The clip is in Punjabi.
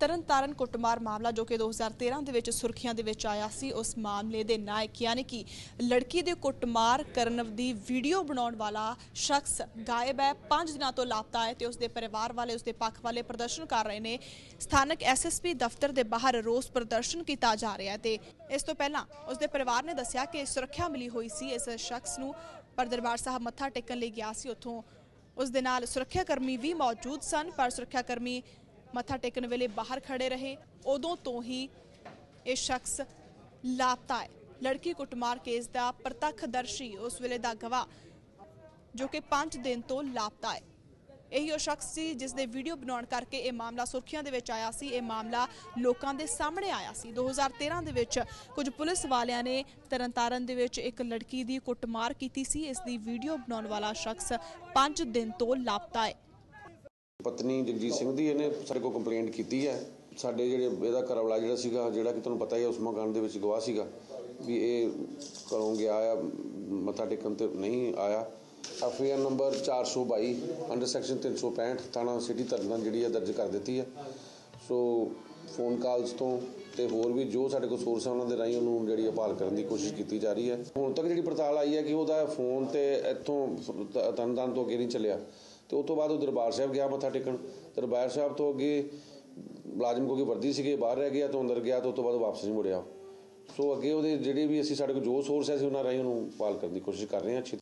ਤਰਨਤਾਰਨ ਕੁੱਟਮਾਰ ਮਾਮਲਾ ਜੋ ਕਿ 2013 ਦੇ ਵਿੱਚ ਸੁਰਖੀਆਂ ਦੇ ਵਿੱਚ ਆਇਆ ਸੀ, ਉਸ ਮਾਮਲੇ ਦੇ ਨਾਇਕ ਯਾਨੀ ਕਿ ਲੜਕੀ ਦੇ ਕੁੱਟਮਾਰ ਕਰਨ ਦੀ ਵੀਡੀਓ ਬਣਾਉਣ ਵਾਲਾ ਸ਼ਖਸ ਗਾਇਬ ਹੈ। 5 ਦਿਨਾਂ ਤੋਂ ਲਾਪਤਾ ਹੈ ਤੇ ਉਸ ਦੇ ਪਰਿਵਾਰ ਵਾਲੇ ਉਸ ਦੇ ਪੱਖ ਵਾਲੇ ਪ੍ਰਦਰਸ਼ਨ ਕਰ ਰਹੇ ਨੇ। ਸਥਾਨਕ ਐਸਐਸਪੀ ਦਫ਼ਤਰ ਦੇ ਬਾਹਰ ਰੋਸ ਪ੍ਰਦਰਸ਼ਨ ਕੀਤਾ ਜਾ ਰਿਹਾ ਹੈ ਤੇ ਇਸ ਤੋਂ ਪਹਿਲਾਂ ਉਸ ਦੇ ਪਰਿਵਾਰ ਨੇ ਦੱਸਿਆ ਕਿ ਸੁਰੱਖਿਆ ਮਿਲੀ ਹੋਈ ਸੀ। ਇਸ ਸ਼ਖਸ ਨੂੰ ਪਰ ਦਰਬਾਰ ਸਾਹਿਬ ਮੱਥਾ ਟੇਕਣ ਲਈ ਗਿਆ ਸੀ। ਉੱਥੋਂ ਉਸ ਦੇ ਨਾਲ ਸੁਰੱਖਿਆ ਕਰਮੀ ਵੀ ਮੌਜੂਦ ਸਨ, ਪਰ ਸੁਰੱਖਿਆ ਕਰਮੀ ਮੱਥਾ ਟੇਕਣ ਵੇਲੇ ਬਾਹਰ ਖੜੇ ਰਹੇ, ਉਦੋਂ ਤੋਂ ਹੀ ਇਹ ਸ਼ਖਸ ਲਾਪਤਾ ਹੈ। ਲੜਕੀ ਕੁੱਟਮਾਰ ਕੇਸ ਦਾ ਪ੍ਰਤੱਖਦਰਸ਼ੀ ਉਸ ਵੇਲੇ ਦਾ ਗਵਾਹ, ਜੋ ਕਿ 5 ਦਿਨ ਤੋਂ ਲਾਪਤਾ ਹੈ। ਇਹੀ ਉਹ ਸ਼ਖਸ ਸੀ ਜਿਸ ਦੇ ਵੀਡੀਓ ਬਣਾਉਣ ਕਰਕੇ ਇਹ ਮਾਮਲਾ ਸੁਰਖੀਆਂ ਦੇ ਵਿੱਚ ਆਇਆ ਸੀ। ਇਹ ਮਾਮਲਾ ਲੋਕਾਂ ਦੇ ਸਾਹਮਣੇ ਆਇਆ ਸੀ। 2013 ਦੇ ਵਿੱਚ ਕੁਝ ਪੁਲਿਸ ਵਾਲਿਆਂ ਨੇ ਤਰਨਤਾਰਨ ਦੇ ਵਿੱਚ ਇੱਕ ਲੜਕੀ ਦੀ ਕੁੱਟਮਾਰ ਕੀਤੀ ਸੀ। ਇਸ ਦੀ ਵੀਡੀਓ ਬਣਾਉਣ ਵਾਲਾ ਸ਼ਖਸ 5 ਦਿਨ ਤੋਂ ਲਾਪਤਾ ਹੈ। ਪਤਨੀ ਜਗਜੀਤ ਸਿੰਘ ਦੀ ਇਹਨੇ ਸਾਡੇ ਕੋਲ ਕੰਪਲੇਂਟ ਕੀਤੀ ਹੈ। ਸਾਡੇ ਜਿਹੜੇ ਇਹਦਾ ਘਰਵਾਲਾ ਜਿਹੜਾ ਸੀਗਾ, ਜਿਹੜਾ ਕਿ ਤੁਹਾਨੂੰ ਪਤਾ ਹੀ ਹੈ ਉਸ ਮਕਾਨ ਦੇ ਵਿੱਚ ਗਵਾਹ ਸੀਗਾ ਵੀ ਇਹ ਘਰੋਂ ਗਿਆ ਆ, ਮੱਥਾ ਟੇਕਣ ਤੇ ਨਹੀਂ ਆਇਆ। ਐਫਆਈਆਰ ਨੰਬਰ 422 ਅੰਡਰ ਸੈਕਸ਼ਨ 365 ਥਾਣਾ ਸਿਟੀ ਤਰਨਤਾਰਨ ਜਿਹੜੀ ਹੈ ਦਰਜ ਕਰ ਦਿੱਤੀ ਹੈ। ਸੋ ਫੋਨ ਕਾਲਸ ਤੋਂ ਤੇ ਹੋਰ ਵੀ ਜੋ ਸਾਡੇ ਕੋਲ ਸੋਰਸ ਹੈ ਉਹਨਾਂ ਦੇ ਰਾਹੀਂ ਉਹਨੂੰ ਜਿਹੜੀ ਹੈ ਭਾਲ ਕਰਨ ਦੀ ਕੋਸ਼ਿਸ਼ ਕੀਤੀ ਜਾ ਰਹੀ ਹੈ। ਹੁਣ ਤੱਕ ਜਿਹੜੀ ਪੜਤਾਲ ਆਈ ਹੈ ਕਿ ਉਹਦਾ ਫੋਨ ਤੇ ਇੱਥੋਂ ਤ- ਤਰਨਤਾਰਨ ਤੋਂ ਅੱਗੇ ਨਹੀਂ ਚੱਲਿਆ। ਤੇ ਉਸ ਤੋਂ ਬਾਅਦ ਉਹ ਦਰਬਾਰ ਸਾਹਿਬ ਗਿਆ, ਮੱਥਾ ਟੇਕਣ। ਦਰਬਾਰ ਸਾਹਿਬ ਤੋਂ ਅੱਗੇ ਮੁਲਾਜ਼ਮ ਕੋ ਕੀ ਵਰਦੀ ਸੀਗੇ, ਬਾਹਰ ਰਹਿ ਗਿਆ ਤੋਂ ਅੰਦਰ ਗਿਆ ਤੇ ਉਸ ਤੋਂ ਬਾਅਦ ਵਾਪਸ ਨਹੀਂ ਮੁੜਿਆ। ਸੋ ਅੱਗੇ ਉਹਦੇ ਜਿਹੜੇ ਵੀ ਅਸੀਂ, ਸਾਡੇ ਕੋਲ ਜੋ ਸੋਰਸ ਹੈ, ਅਸੀਂ ਉਹਨਾਂ ਰਾਹੀਂ ਉਹਨੂੰ ਪਾਲ ਕਰਨ ਦੀ ਕੋਸ਼ਿਸ਼ ਕਰ ਰਹੇ ਹਾਂ ਅੱਛੀ